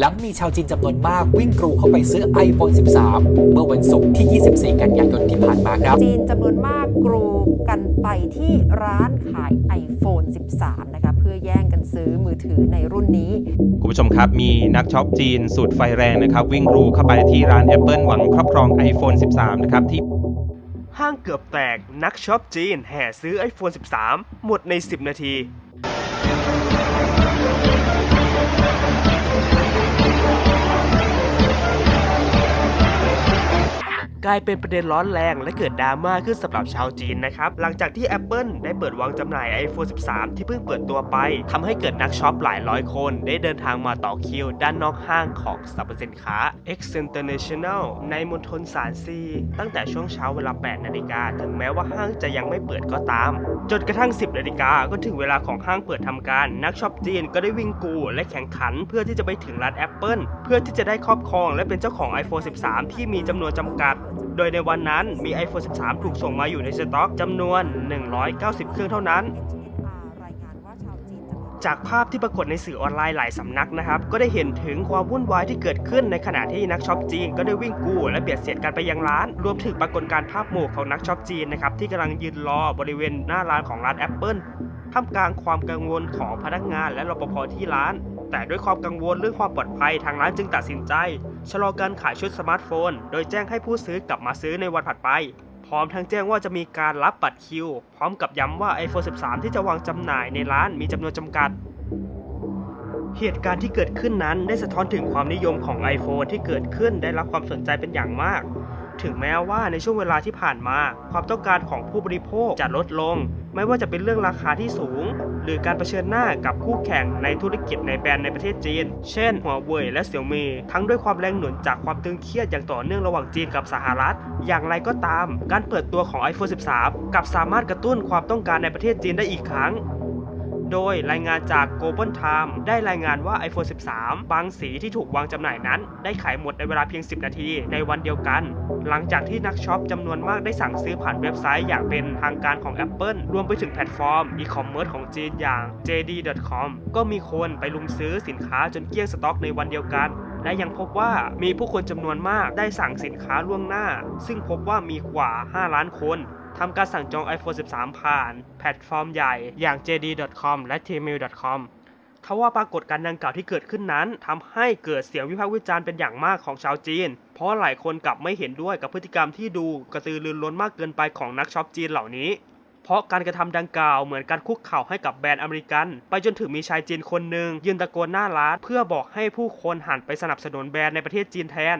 หลังมีชาวจีนจำนวนมากวิ่งกรูเข้าไปซื้อ iPhone 13 เมื่อวันศุกร์ที่ 24 กันยายนที่ผ่านมาครับ จีนจำนวนมากกรูกันไปที่ร้านขาย iPhone 13 นะคะเพื่อแย่งกันซื้อมือถือในรุ่นนี้ คุณผู้ชมครับ มีนักช็อปจีนสูตรไฟแรงนะครับ วิ่งกรูเข้าไปที่ร้าน Apple หวังครอบครอง iPhone 13 นะครับที่ห้างเกือบแตกนักช็อปจีนแห่ซื้อ iPhone 13 หมดใน 10 นาที กลายเป็นประเด็นร้อนแรงและเกิดดราม่าขึ้นสำหรับชาวจีนนะครับ หลังจากที่ Apple ได้เปิดวางจำหน่าย iPhone 13 ที่เพิ่งเปิดตัวไปทำให้เกิดนักช็อปหลายร้อยคน ได้เดินทางมาต่อคิว ด้านนอกห้างของสรรพสินค้า X International ในมณฑลสารซีตั้งแต่ช่วงเช้าเวลา 8 นาฬิกา ถึงแม้ว่าห้างจะยังไม่เปิดก็ตาม จนกระทั่ง 10 นาฬิกาก็ถึงเวลาของห้างเปิดทำการ นักช็อปจีนก็ได้วิ่งกู และแข่งขันเพื่อที่จะไปถึงร้าน Apple เพื่อที่จะได้ครอบครองและเป็นเจ้าของ iPhone 13 ที่มีจำนวนจำกัดโดยในวันนั้นมี iPhone 13 ถูกส่งมาอยู่ในสต็อกจำนวน 190 เครื่องเท่านั้นรายงานว่าชาวจีนจำนวนจากภาพที่ปรากฏในสื่อออนไลน์หลายสำนักนะครับ ก็ได้เห็นถึงความวุ่นวายที่เกิดขึ้นในขณะที่นักช็อปจีนก็ได้วิ่งกู้และเบียดเสียดกันไปยังร้าน รวมถึงปรากฏการณ์ภาพหมู่ของนักช็อปจีนนะครับที่กำลังยืนรอบริเวณหน้าร้านของร้าน Apple ท่ามกลางความกังวลของพนักงานและรปภที่ร้าน แต่ด้วยความกังวลเรื่องความปลอดภัยทางร้านจึงตัดสินใจ ชะลอการขายชุดสมาร์ทโฟน โดยแจ้งให้ผู้ซื้อกลับมาซื้อในวันถัดไป พร้อมทั้งแจ้งว่าจะมีการรับบัตรคิว พร้อมกับย้ำว่า iPhone 13 ที่จะวางจำหน่ายในร้านมีจำนวนจำกัด เหตุการณ์ที่เกิดขึ้นนั้นได้สะท้อนถึงความนิยมของ iPhone ที่เกิดขึ้นได้รับความสนใจเป็นอย่างมาก ถึงแม้ว่าในช่วงเวลาที่ผ่านมา ความต้องการของผู้บริโภคจะลดลง ไม่ว่าจะเป็นเรื่องราคาที่สูง หรือการเผชิญหน้ากับคู่แข่งในธุรกิจในแบรนด์ในประเทศจีน เช่นหัวเว่ยและเสี่ยวมีทั้งด้วยความแรงหนุนจากความตึงเครียดอย่างต่อเนื่องระหว่างจีนกับสหรัฐ อย่างไรก็ตาม การเปิดตัวของ iPhone 13 กับสามารถกระตุ้นความต้องการในประเทศจีนได้อีกครั้ง โดยรายงานจาก Global Time ได้รายงานว่า iPhone 13 บางสีที่ถูกวางจำหน่ายนั้น ได้ขายหมดในเวลาเพียง 10 นาทีในวันเดียวกัน หลังจากที่นักช็อปจำนวนมากได้สั่งซื้อผ่านเว็บไซต์อย่างเป็นทางการของ Apple รวมไปถึงแพลตฟอร์มอีคอมเมิร์ซของจีนอย่าง JD.com ก็มีคนไปลุมซื้อสินค้าจนเกลี้ยงสต็อกในวันเดียวกัน และยังพบว่ามีผู้คนจำนวนมากได้สั่งสินค้าล่วงหน้า ซึ่งพบว่ามีกว่า 5 ล้านคนทำการสั่งจอง iPhone 13 ผ่าน แพลตฟอร์มใหญ่อย่าง JD.com และ Tmall.com ทว่าปรากฏการณ์ดังกล่าวที่เกิดขึ้นนั้นทำให้เกิดเสียงวิพากษ์วิจารณ์เป็นอย่างมากของชาวจีน เพราะหลายคนกลับไม่เห็นด้วยกับพฤติกรรมที่ดูกระตือรือร้นมากเกินไปของนักช็อปจีนเหล่านี้ เพราะการกระทำดังกล่าวเหมือนการคุกเข่าให้กับแบรนด์อเมริกัน ไปจนถึงมีชายจีนคนหนึ่งยืนตะโกนหน้าร้าน เพื่อบอกให้ผู้คนหันไปสนับสนุนแบรนด์ในประเทศจีนแทน